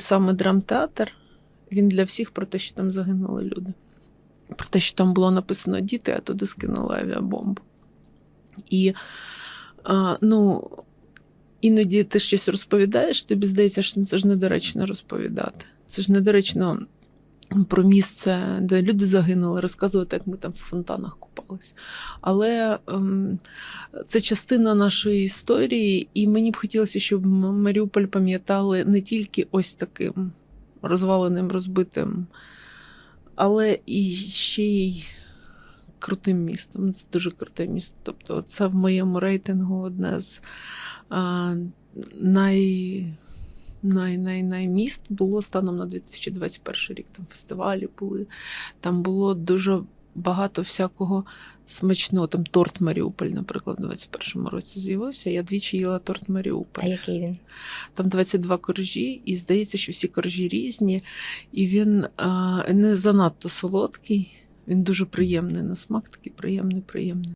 Саме драмтеатр, він для всіх про те, що там загинули люди. Про те, що там було написано діти, а туди скинули авіабомбу. І ну, іноді ти щось розповідаєш, тобі здається, що це ж недоречно розповідати. Це ж недоречно про місце, де люди загинули, розказувати, як ми там в фонтанах купались. Але ем, це частина нашої історії, і мені б хотілося, щоб Маріуполь пам'ятали не тільки ось таким розваленим, розбитим, але і ще й крутим містом. Це дуже круте місто. Тобто, це в моєму рейтингу одне з а, най. Най, най, най міст було станом на 2021 рік. Там фестивалі були, там було дуже багато всякого смачного. Там торт Маріуполь, наприклад, в 21-му році з'явився. Я двічі їла торт Маріуполь. А який він? Там 22 коржі, і здається, що всі коржі різні, і він а, не занадто солодкий. Він дуже приємний на смак, такий приємний, приємний.